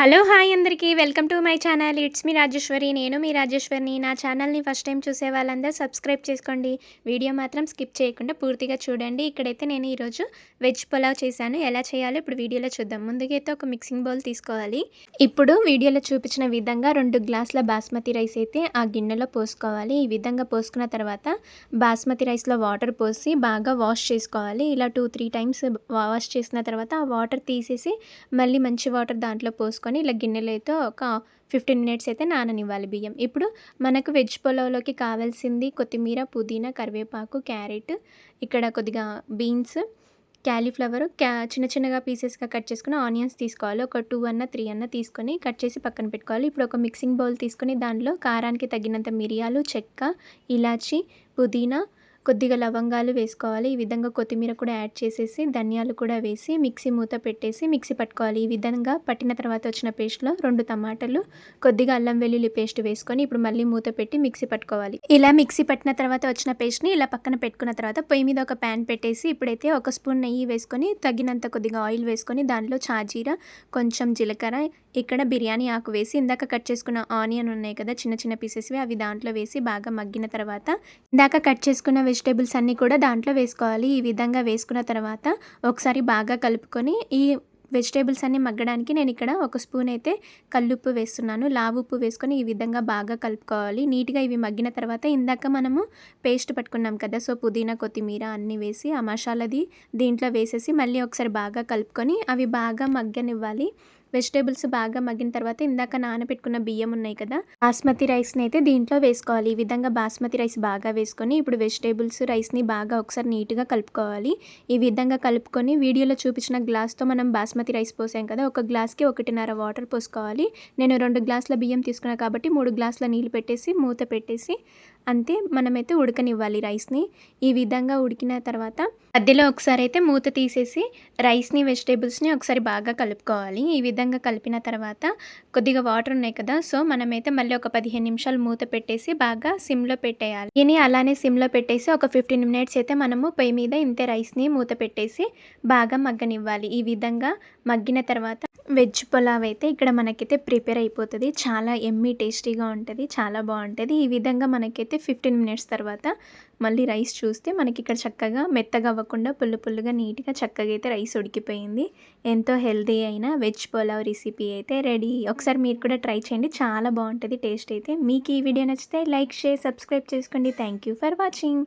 Hello hi అందరికీ welcome to my channel. It's me Rajeshwari నేను మీ రాజేశ్వరిని. నా ఛానల్ని ఫస్ట్ టైం చూసే వాళ్ళందరూ సబ్స్క్రైబ్ చేసుకోండి. వీడియో మాత్రం స్కిప్ చేయకుండా పూర్తిగా చూడండి. ఇక్కడైతే నేను ఈరోజు వెజ్ పులావ్ చేశాను. ఎలా చేయాలో ఇప్పుడు వీడియోలో చూద్దాం. ముందుగైతే ఒక మిక్సింగ్ బౌల్ తీసుకోవాలి. ఇప్పుడు వీడియోలో చూపించిన విధంగా రెండు గ్లాసుల బాస్మతి రైస్ అయితే ఆ గిన్నెలో పోసుకోవాలి. ఈ విధంగా పోసుకున్న తర్వాత బాస్మతి రైస్లో వాటర్ పోసి బాగా వాష్ చేసుకోవాలి. ఇలా టూ త్రీ టైమ్స్ వాష్ చేసిన తర్వాత ఆ వాటర్ తీసేసి మళ్ళీ మంచి వాటర్ దాంట్లో పోసుకొని ఇలా గిన్నెలైతే ఒక ఫిఫ్టీన్ మినిట్స్ అయితే నాననివ్వాలి బియ్యం. ఇప్పుడు మనకు వెజ్ పులావ్లోకి కావాల్సింది కొత్తిమీర పుదీనా కరివేపాకు క్యారెట్ ఇక్కడ కొద్దిగా బీన్స్ క్యాలీఫ్లవర్ క్యా చిన్న చిన్నగా పీసెస్గా కట్ చేసుకుని ఆనియన్స్ తీసుకోవాలి. ఒక టూ అన్న త్రీ అన్న తీసుకొని కట్ చేసి పక్కన పెట్టుకోవాలి. ఇప్పుడు ఒక మిక్సింగ్ బౌల్ తీసుకొని దానిలో కారానికి తగినంత మిరియాలు చెక్క ఇలాచి పుదీనా కొద్దిగా లవంగాలు వేసుకోవాలి. ఈ విధంగా కొత్తిమీర కూడా యాడ్ చేసేసి ధనియాలు కూడా వేసి మిక్సీ మూత పెట్టేసి మిక్సీ పట్టుకోవాలి. ఈ విధంగా పట్టిన తర్వాత వచ్చిన పేస్ట్లో రెండు టమాటాలు కొద్దిగా అల్లం వెల్లుల్లి పేస్ట్ వేసుకొని ఇప్పుడు మళ్ళీ మూత పెట్టి మిక్సీ పట్టుకోవాలి. ఇలా మిక్సీ పట్టిన తర్వాత వచ్చిన పేస్ట్ని ఇలా పక్కన పెట్టుకున్న తర్వాత పొయ్యి మీద ఒక ప్యాన్ పెట్టేసి ఇప్పుడైతే ఒక స్పూన్ నెయ్యి వేసుకొని తగినంత కొద్దిగా ఆయిల్ వేసుకొని దానిలో చాజీరా కొంచెం జీలకర్ర ఇక్కడ బిర్యానీ ఆకు వేసి ఇందాక కట్ చేసుకున్న ఆనియన్ ఉన్నాయి కదా చిన్న చిన్న పీసెస్వి అవి దాంట్లో వేసి బాగా మగ్గిన తర్వాత ఇందాక కట్ చేసుకున్న వెజిటేబుల్స్ అన్నీ కూడా దాంట్లో వేసుకోవాలి. ఈ విధంగా వేసుకున్న తర్వాత ఒకసారి బాగా కలుపుకొని ఈ వెజిటేబుల్స్ అన్నీ మగ్గడానికి నేను ఇక్కడ ఒక స్పూన్ అయితే కల్లుప్పు వేస్తున్నాను. లావు ఉప్పు వేసుకొని ఈ విధంగా బాగా కలుపుకోవాలి. నీట్గా ఇవి మగ్గిన తర్వాత ఇందాక మనము పేస్ట్ పట్టుకున్నాం కదా సో పుదీనా కొత్తిమీర అన్నీ వేసి ఆ మసాలాది దీంట్లో వేసేసి మళ్ళీ ఒకసారి బాగా కలుపుకొని అవి బాగా మగ్గనివ్వాలి. వెజిటేబుల్స్ బాగా మగ్గిన తర్వాత ఇందాక నానబెట్టుకున్న బియ్యం ఉన్నాయి కదా బాస్మతి రైస్ని అయితే దీంట్లో వేసుకోవాలి. ఈ విధంగా బాస్మతి రైస్ బాగా వేసుకొని ఇప్పుడు వెజిటేబుల్స్ రైస్ని బాగా ఒకసారి నీట్గా కలుపుకోవాలి. ఈ విధంగా కలుపుకొని వీడియోలో చూపించిన గ్లాస్తో మనం బాస్మతి రైస్ పోసాం కదా ఒక గ్లాస్కి ఒకటిన్నర వాటర్ పోసుకోవాలి. నేను రెండు గ్లాసుల బియ్యం తీసుకున్నాను కాబట్టి మూడు గ్లాసుల నీళ్ళు పెట్టేసి మూత పెట్టేసి అంతే మనమైతే ఉడకనివ్వాలి రైస్ని. ఈ విధంగా ఉడికిన తర్వాత మధ్యలో ఒకసారి అయితే మూత తీసేసి రైస్ని వెజిటేబుల్స్ని ఒకసారి బాగా కలుపుకోవాలి. ఈ విధంగా కలిపిన తర్వాత కొద్దిగా వాటర్ ఉన్నాయి కదా సో మనమైతే మళ్ళీ ఒక పదిహేను నిమిషాలు మూత పెట్టేసి బాగా సిమ్లో పెట్టేయాలి. దీన్ని అలానే సిమ్లో పెట్టేసి ఒక ఫిఫ్టీన్ మినిట్స్ అయితే మనము పొయ్యి మీద ఇంతే రైస్ని మూత పెట్టేసి బాగా మగ్గనివ్వాలి. ఈ విధంగా మగ్గిన తర్వాత వెజ్ పులావ్ అయితే ఇక్కడ మనకైతే ప్రిపేర్ అయిపోతుంది. చాలా ఎమ్మీ టేస్టీగా ఉంటుంది. చాలా బాగుంటుంది. ఈ విధంగా మనకైతే ఫిఫ్టీన్ మినిట్స్ తర్వాత మళ్ళీ రైస్ చూస్తే మనకి ఇక్కడ చక్కగా మెత్తగా అవ్వకుండా పుల్లు పుల్లుగా నీట్గా చక్కగా అయితే రైస్ ఉడికిపోయింది. ఎంతో హెల్దీ అయిన వెజ్ పులావ్ రెసిపీ అయితే రెడీ. ఒకసారి మీరు కూడా ట్రై చేయండి. చాలా బాగుంటుంది. టేస్ట్ అయితే మీకు ఈ వీడియో నచ్చితే లైక్ షేర్ సబ్స్క్రైబ్ చేసుకోండి. Thank you for watching.